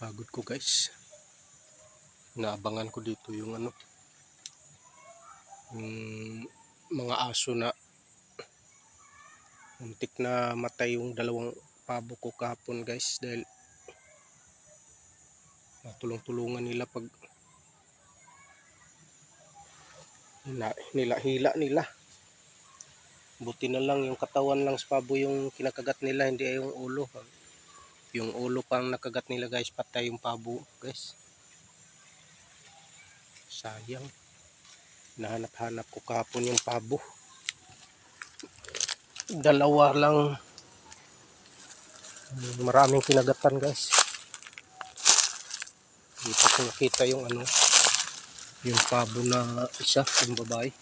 Pagod ko guys. Naabangan ko dito yung ano. Yung mga aso na muntik na matay yung dalawang pabo ko kahapon guys dahil natulong-tulungan nila pag hila, nila, hila nila. Buti na lang yung katawan lang sa pabo yung kinakagat nila, hindi ay yung ulo. Yung ulo pang nakagat nila guys, patay yung pabo guys. Sayang. Nahanap-hanap ko kahapon yung pabo. Dalawa lang. Maraming kinagatan guys. Dito ko nakita yung ano, yung pabo na isa, yung babae.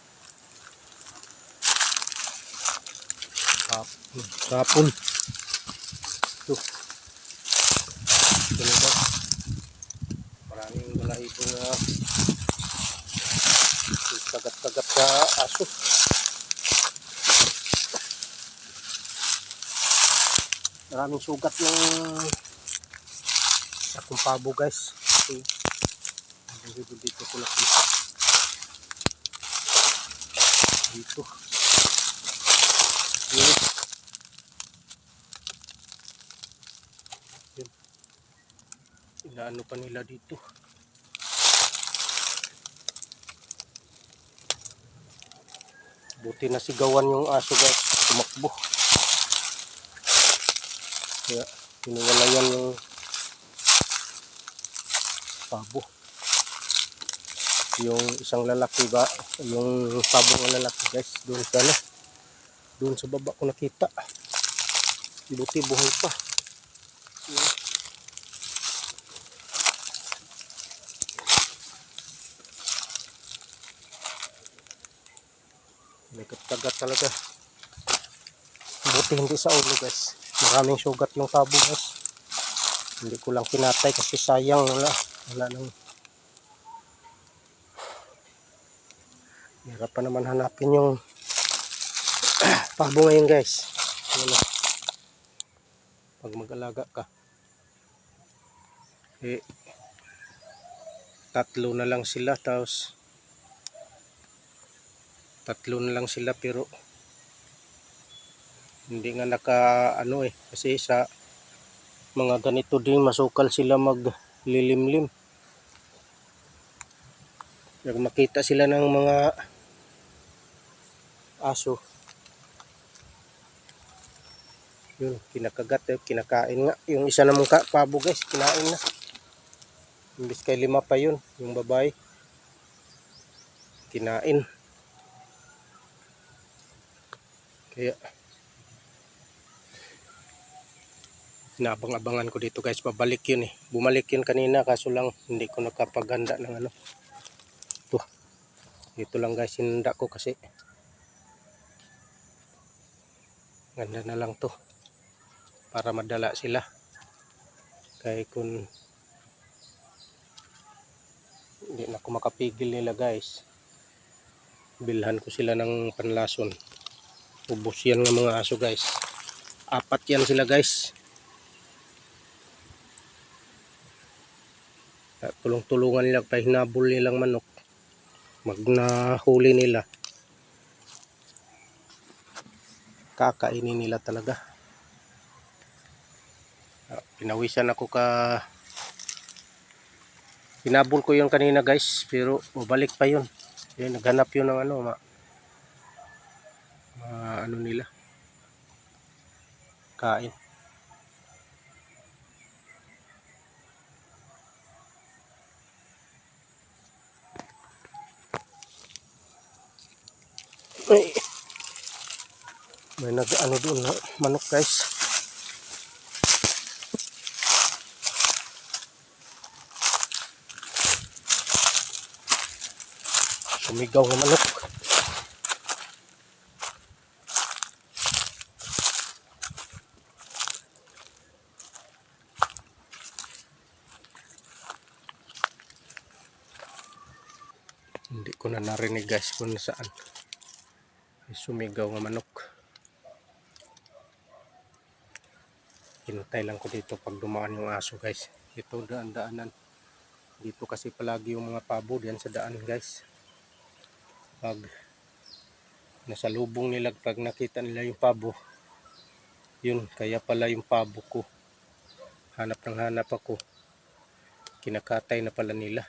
Hapon. Hapon. Ito. Ito na ba? Maraming balahibo na kagat-kagat sa aso. Maraming sugat ng akong pabo guys. Okay. Dito, dito ko nakita. Dito. Yun. Yun. Inaano pa nila dito. Buti na sigawan yung aso guys. Tumakbo. Kaya pinawalayan yung pabo. Yung isang lalaki ba, yung pabo ng lalaki guys, doon sa ano, doon sa baba ko nakita. Buti buhay pa. Yun. Nagkatagat talaga. Buti hindi sa ulo guys. Maraming sugat yung tabo guys. Hindi ko lang kinatay kasi sayang wala. Wala nang Hirap pa naman hanapin yung pabo ngayon guys. Ano, pag mag-alaga ka. Eh, tatlo na lang sila tapos tatlo na lang sila pero hindi nga naka ano eh kasi sa mga ganito din masukal sila maglilimlim. Pag makita sila ng mga aso yun kinakagat eh, kinakain nga. Yung isa namang ka, pabo guys kinain na. Imbis kay lima pa yun yung babae kinain kaya Inabang-abangan ko dito guys, pabalik yun eh. Bumalik yun kanina kaso lang hindi ko nakapaganda ng ano. Ito. Dito lang guys, sinunda ko kasi ganda na lang to para madala sila. Kaya kung hindi na ako makapigil nila guys, bilhan ko sila ng panlason. Ubus yan ng mga aso guys. Apat yan sila guys. At tulong-tulungan nila pa hinabol nilang manok. Mag nahuli nila. Kakainin nila talaga. Ah, Pinawisan ako ka Hinabol ko yun kanina guys, pero mabalik pa yun. Yun, naghanap yun ng ano, ma, ma ano nila. Kain. Ay. May nag ano doon na manok guys. Sumigaw ng manok. Hindi ko na narinig guys kung saan. Sumigaw ng manok. Pinapatay lang ko dito pag dumaan yung aso guys. Ito daan-daanan. Dito kasi palagi yung mga pabo diyan sa daan guys. Pag nasa lubong nila pag nakita nila yung pabo. Yun, kaya pala yung pabo ko. Hanap ng hanap ako. Kinakatay na pala nila.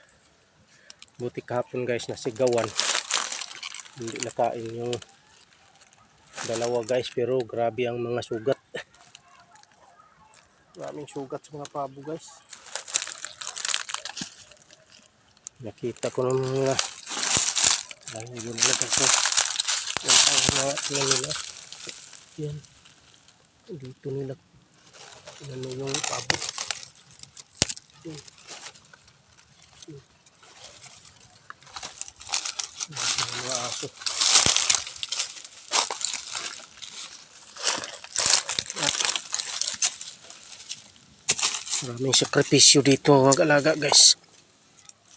Buti kahapon guys nasigawan. Hindi nakain yung dalawa guys pero grabe ang mga sugat. Maraming sugat sa mga pabo guys. Nakita ko ng mga yun lang ako. Yan ang mga yan nila. Yan. Dito nila. Ano yung pabo. Yan. Yan, mga aso. Maraming sakripisyo dito mga alaga guys.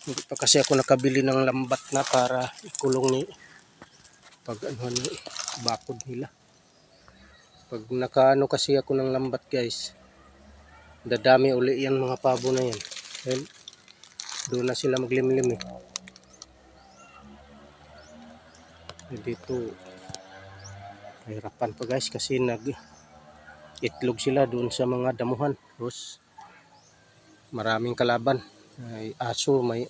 Hindi pa kasi ako nakabili ng lambat na para ikulong ni pag ano ni bakod nila. Pag nakaano kasi ako ng lambat guys, dadami uli yan mga pabo na yan. Dahil doon na sila maglimlim eh. Dito kahirapan pa guys kasi nag itlog sila doon sa mga damuhan. Tapos maraming kalaban. May aso, may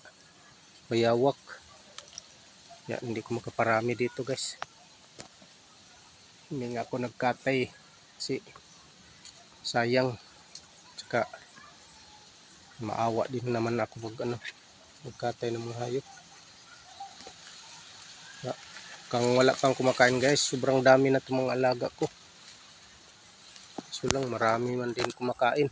mayawak. Ya, hindi ko makaparami dito guys. Hindi nga ako nagkatay kasi sayang. Tsaka maawa din naman ako pag ano, nagkatay ng mga hayop. Ya, kang wala pang kumakain guys, sobrang dami na itong mga alaga ko. So lang, marami man din kumakain.